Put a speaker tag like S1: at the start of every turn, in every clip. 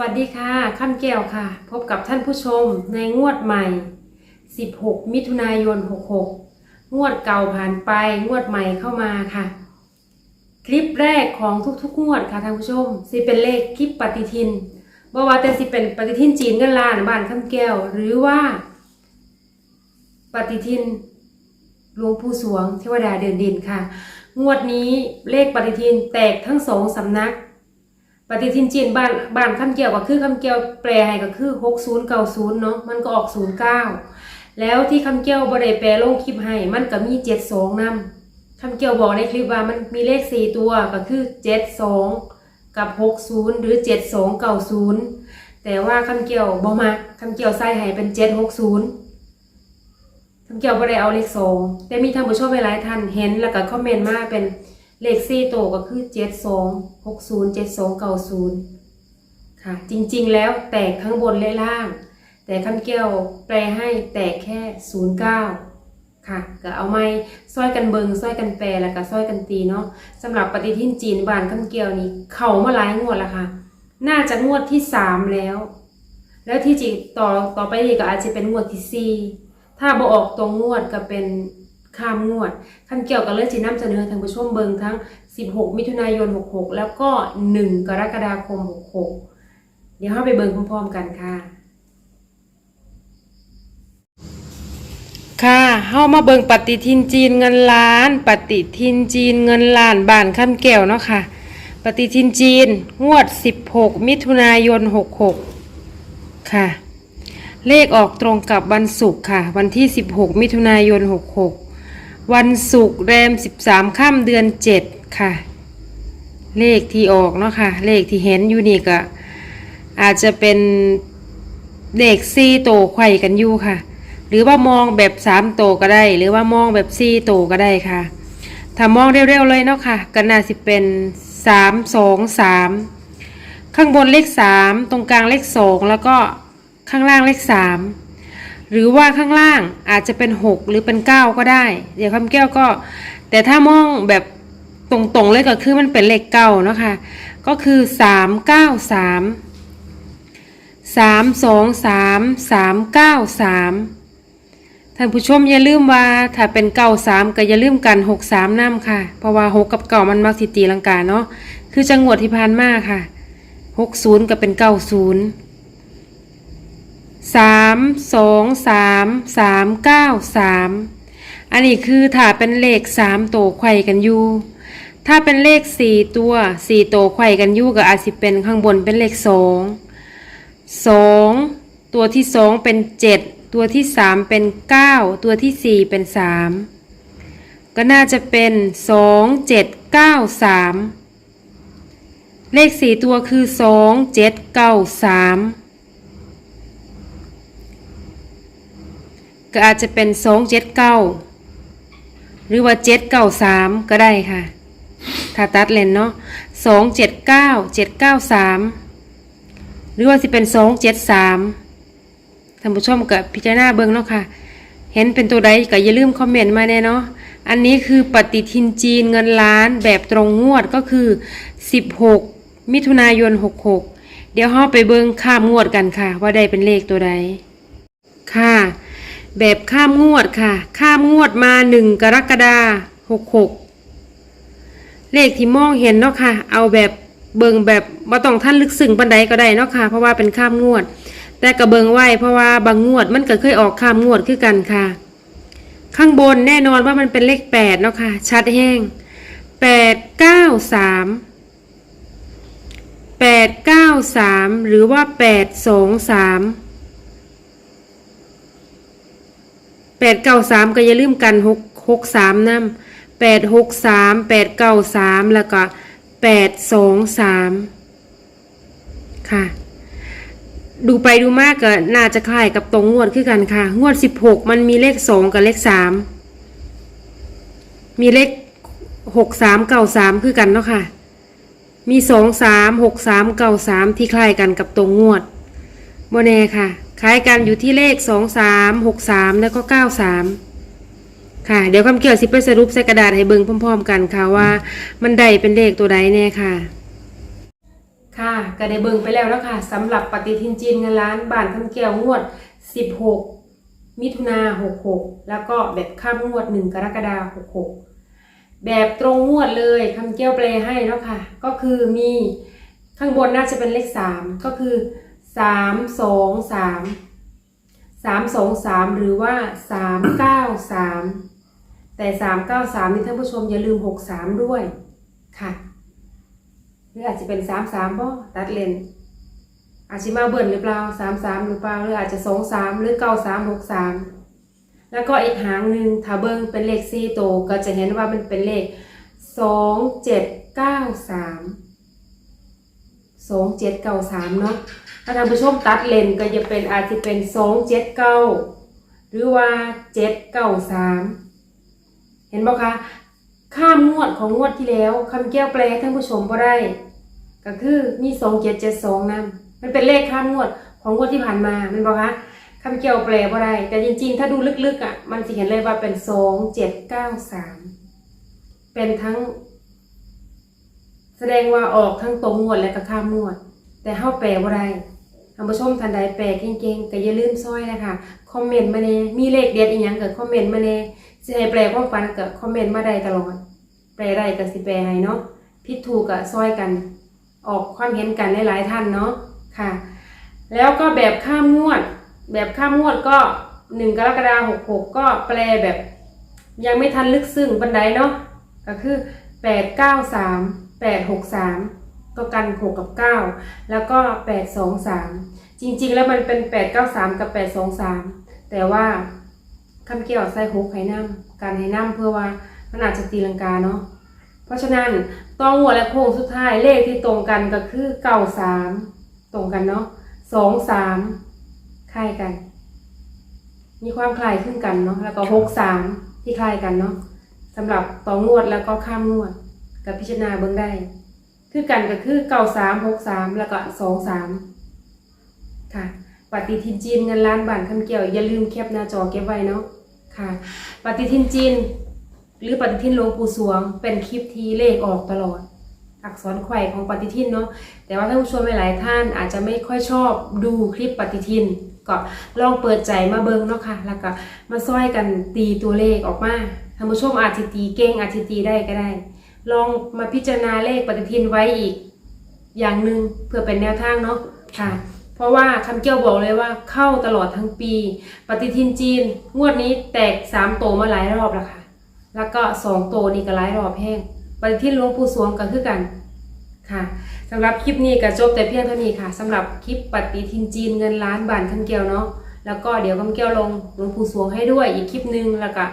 S1: วัสดีค่ะข้ามแก้วค่ะ พบกับท่านผู้ชมในงวดใหม่ 16 มิถุนายน 66 งวดเก่าผ่านไปงวดใหม่เข้ามาค่ะ คลิปแรกของทุกๆ งวดค่ะท่านผู้ชมสิเป็นเลขคลิปปฏิทินบ่ว่าแต่สิเป็นปฏิทินจีนกันลานบ้านข้ามแก้ว หรือว่า ปฏิทินหลวงปู่สวงเทวดาเดินดินค่ะ งวดนี้เลขปฏิทินแตกทั้งสองสำนัก ปฏิทินจีนบ้านบ้านคำเกี่ยวก็คือคำเกี่ยวแปลให้ก็คือหกศูนย์เก้าศูนย์เนาะมันก็ออกศูนย์เก้าแล้วที่คำเกี่ยวบริแปลลงคลิปให้มันก็มีเจ็ดสองนำคำเกี่ยวบอกในคลิปว่ามันมีเลขสี่ตัวก็คือเจ็ดสองกับหกศูนย์หรือเจ็ดสองเก้าศูนย์แต่ว่าคำเกี่ยวบ่มาคำเกี่ยวใส่ให้เป็นเจ็ดหกศูนย์คำเกี่ยวบ่ได้เอาเลขสองแต่มีท่านผู้ชมหลายท่านเห็นแล้วก็คอมเมนต์มาเป็น เลขสี่ตัวก็คือเจ็ดสองหกศูนย์เจ็ดสองเก้าศูนย์ค่ะ จริงๆแล้วแตกข้างบนและล่าง แต่คำแก้วแปลให้แตกแค่ศูนย์เก้าค่ะ ก็เอาไม้ซ้อยกันเบิงซ้อยกันแปลแล้วก็ซ้อยกันตีเนาะสำหรับปฏิทินจีนบานคำแก้วนี้ เข่ามาหลายงวดแล้วค่ะ น่าจะงวดที่สามแล้ว แล้วที่จริงต่อต่อไปนี่ก็อาจจะเป็นงวดที่สี่ถ้าบ่ออกตรงงวดก็เป็น ข้ามงวดคันเกี่ยวกับเรื่องจีนำเสนอทางผู้ชมเบิงทั้ง 16 มิถุนายน 66 แล้วก็ 1 กรกฎาคม 66 เดี๋ยวเราไปเบิงพร้อมๆกันค่ะ ค่ะเฮามาเบิงปฏิทินจีนเงินล้าน ปฏิทินจีนเงินล้านบานคำแก้วเนาะค่ะ ปฏิทินจีนงวด 16 มิถุนายน 66 ค่ะ เลขออกตรงกับวันศุกร์ค่ะ วันที่ 16 มิถุนายน 66 วันศุกร์แรม13ค่ำเดือน7ค่ะ เลขที่ออกเนาะค่ะ เลขที่เห็นอยู่นี่ก็อาจจะเป็นเลขซีโตไข่กันอยู่ค่ะ หรือว่ามองแบบ3โตก็ได้ หรือว่ามองแบบซีโตก็ได้ค่ะ ถ้ามองเร็วๆเลยเนาะค่ะก็น่าสิเป็น3 2 3ข้างบนเลข3ตรงกลางเลข2แล้วก็ข้างล่างเลข3 หรือว่าข้างล่างอาจจะเป็น 6 หรือเป็น 9 ก็ได้เดี๋ยวคำแก้วก็ แต่ถ้ามองแบบตรงๆเลยก็คือมันเป็นเลขเก้าเนาะค่ะก็คือ 3 9 3 3 2 3 3 9 3ท่านผู้ชมอย่าลืมว่าถ้าเป็นเก้าสามก็อย่าลืมกันหกสามน้ำค่ะ เพราะว่าหกกับเก่ามันมักสิตีลังกาเนาะคือจังหวดที่ผ่านมาค่ะหกศูนย์ก็เป็นเก้าศูนย์ สามสองสามสามเก้าสามอันนี้คือถ้าเป็นเลขสามตัวไข่กันอยู่ถ้าเป็นเลขสี่ตัวสี่ตัวไข่กันอยู่ก็อาจสิเป็นข้างบนเป็นเลขสองสองตัวที่สองเป็นเจ็ดตัวที่สามเป็นเก้าตัวที่สี่เป็นสามก็น่าจะเป็นสองเจ็ดเก้าสามเลขสี่ตัวคือสองเจ็ดเก้าสาม ก็อาจจะเป็นสองเจ็ดเก้าหรือว่าเจ็ดเก้าสามก็ได้ค่ะ ถ้าตัดเลนเนาะสองเจ็ดเก้าเจ็ดเก้าสามหรือว่าสิเป็นสองเจ็ดสามท่านผู้ชมกับพิจารณาเบิ้งเนาะค่ะ เห็นเป็นตัวใดก็อย่าลืมคอมเมนต์มาแน่เนาะอันนี้คือปฏิทินจีนเงินล้านแบบตรงงวดก็คือ 16 มิถุนายน 66 เดี๋ยวเราไปเบิ้งข้ามงวดกันค่ะ ว่าได้เป็นเลขตัวใด ค่ะ แบบข้ามงวดค่ะ ข้ามงวดมาหนึ่งกรกฎาหกหกเลขที่มองเห็นเนาะค่ะ เอาแบบเบิงแบบว่าต้องท่านลึกซึ้งปันใดก็ได้เนาะค่ะ เพราะว่าเป็นข้ามงวด แต่กระเบิงไว้เพราะว่าบางงวดมันก็เคยออกข้ามงวดคือกันค่ะ ข้างบนแน่นอนว่ามันเป็นเลขแปดเนาะค่ะ ชัดแห้งแปดเก้าสามแปดเก้าสามหรือว่าแปดสองสาม แปดเก้าสามก็อย่าลืมกันหกหกสามน้ำแปดหกสามแปดเก้าสามแล้วก็แปดสองสามค่ะ ดูไปดูมากก็น่าจะคล้ายกับตรงงวดคือกันค่ะ งวดสิบหกมันมีเลขสองกับเลขสามมีเลขหกสามเก้าสามคือกันเนาะค่ะ มีสองสามหกสามเก้าสามที่คล้ายกันกับตรงงวดโมเน่ค่ะ ล้ายกันอยู่ที่เลขสองสามหกสามแล้วก็เก้าสามค่ะ เดี๋ยวคำเกี่ยวสิไปสรุปใส่กระดาษให้เบิ่งพร้อม ๆ กันค่ะว่า มันใดเป็นเลขตัวใดแน่ค่ะ ค่ะก็ได้เบิ่งไปแล้วแล้วค่ะสำหรับปฏิทินจีนเงินล้านบานคำแก้วงวด 16 มิถุนา66 แล้วก็แบบข้ามงวด 1 กรกฎาคม66แบบตรงงวดเลยคำแก้วแปลให้แล้วค่ะ ก็คือมีข้างบนน่าจะเป็นเลข 3 ก็คือ 3 2 3 3 2 3หรือว่า3 9 3แต่3 9 3นี่ท่านผู้ชมอย่าลืม63ด้วยค่ะหรืออาจจะเป็น3 3บ่ตัดเลนอาจจะมาเบิ่นหรือเปล่า3 3หรือเปล่าหรืออาจจะ2 3หรือ9 3 6 3แล้วก็อีกหางหนึ่งถ้าเบิ่งเป็นเลข4โตก็จะเห็นว่ามันเป็นเลข2 7 9 3 2 7 9 3เนาะ ถ้าท่านผู้ชมตัดเลนก็จะเป็นอาจจะเป็น2 7 9หรือว่า7 9 3เห็นบ่คะข้ามงวดของงวดที่แล้วคำแก้วแปลท่านผู้ชมบ่ได้ก็คือมีสองเจ็ดเจ็ดสองนั่นมันเป็นเลขข้ามงวดของงวดที่ผ่านมามันบอกคะคำแก้วแปลบ่ได้แต่จริงๆ ถ้าดูลึกๆอะ มันจะเห็นเลยว่าเป็นสองเจ็ดเก้าสามเป็นทั้ง แสดงว่าออกทั้งตรงงวดและก็ข้ามงวด แต่เฮาแปลบ่ได้ ท่านผู้ชมท่านใดแปลเก่งๆก็อย่าลืมซอยนะคะคอมเมนต์มาแน่มีเลขเด็ดอีหยังก็คอมเมนต์มาแน่สิให้แปลความฝันก็คอมเมนต์มาได้ตลอดแปลได้ก็สิแปลให้เนาะผิดถูกก็ซอยกัน ออกความเห็นกันหลายๆท่านเนาะค่ะ แล้วก็แบบข้ามงวด แบบข้ามงวดก็หนึ่งกรกฎาคมหกหกก็แปลแบบ ยังไม่ทันลึกซึ้งบันไดเนาะก็คือแปดเก้าสามแปดหกสาม ก็กันหกกับเก้าแล้วก็แปดสองสามจริงๆ แล้วมันเป็นแปดเก้าสามกับแปดสองสามแต่ว่าคำเกี่ยวใส่หกไห้น้ำการไห้น้ำเพื่อว่ามันอาจจะตีลังกาเนาะเพราะฉะนั้นต้องหัวและโค้งสุดท้ายเลขที่ตรงกันก็คือเก้าสามตรงกันเนาะสองสามคล้ายกัน มีความคล้ายขึ้นกันเนาะแล้วก็หกสามที่คล้ายกันเนาะสำหรับต่องวดแล้วก็ข้ามงวดกับพิจารณาเบื้องได้ คือกันก็คือเก้าสามหกสามแล้วก็สองสามค่ะปฏิทินจีนเงินล้านบาทคำเกี่ยวอย่าลืมแคปหน้าจอเก็บไว้เนาะค่ะ ปฏิทินจีน หรือปฏิทินหลวงปู่สวง เป็นคลิปทีเลขออกตลอด อักษรไขว่ของปฏิทินเนาะแต่ว่าท่านผู้ชมหลายๆท่านอาจจะไม่ค่อยชอบดูคลิปปฏิทิน ก็ลองเปิดใจมาเบิ่งเนาะค่ะ แล้วก็มาซ้อยกันตีตัวเลขออกมาท่านผู้ชมอาจจะตีเก่งอาจจะตีได้ก็ได้ ลองมาพิจารณาเลขปฏิทินไว้อีก อย่างหนึ่งเพื่อเป็นแนวทางเนาะค่ะ เพราะว่าคำเกี่ยวบอกเลยว่าเข้าตลอดทั้งปี ปฏิทินจีน งวดนี้แตกสามโตมาหลายรอบแล้วค่ะ แล้วก็สองโตนี่ก็หลายรอบแห้งปฏิทินหลวงปู่สวงก็คือกันค่ะสำหรับคลิปนี้ก็จบแต่เพียงเท่านี้ค่ะสำหรับคลิปปฏิทินจีนเงินล้านบาทคำเกี่ยวเนาะแล้วก็เดี๋ยวคำเกี่ยวลงหลวงปู่สวงให้ด้วยอีกคลิปหนึงแล้วก็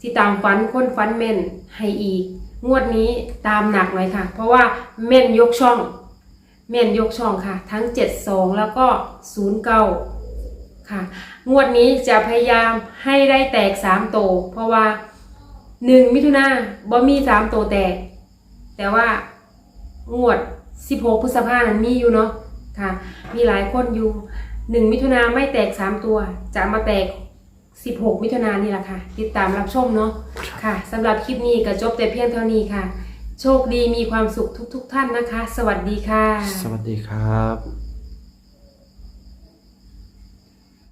S1: ที่ตามฟันค้นฟันเม่นให้อีก งวดนี้ตามหนักหน่อยค่ะ เพราะว่าเม่นยกช่อง เม่นยกช่องค่ะ ทั้ง 72 แล้วก็09ค่ะ งวดนี้จะพยายามให้ได้แตก 3 โตวเพราะว่า 1 มิถุนาบ่มี 3 โตวแตก แต่ว่างวด 16 พฤษภานั้นมีอยู่เนาะค่ะ มีหลายคนอยู่ 1 มิถุนาไม่แตก 3 ตัว จะมาแตก 16 มิถุนายนนี่แหละค่ะ ติดตามรับชมเนาะค่ะสำหรับคลิปนี้ก็จบแต่เพียงเท่านี้ค่ะ โชคดีมีความสุขทุก ๆทท่านนะคะ สวัสดีค่ะ
S2: สวัสดีครับ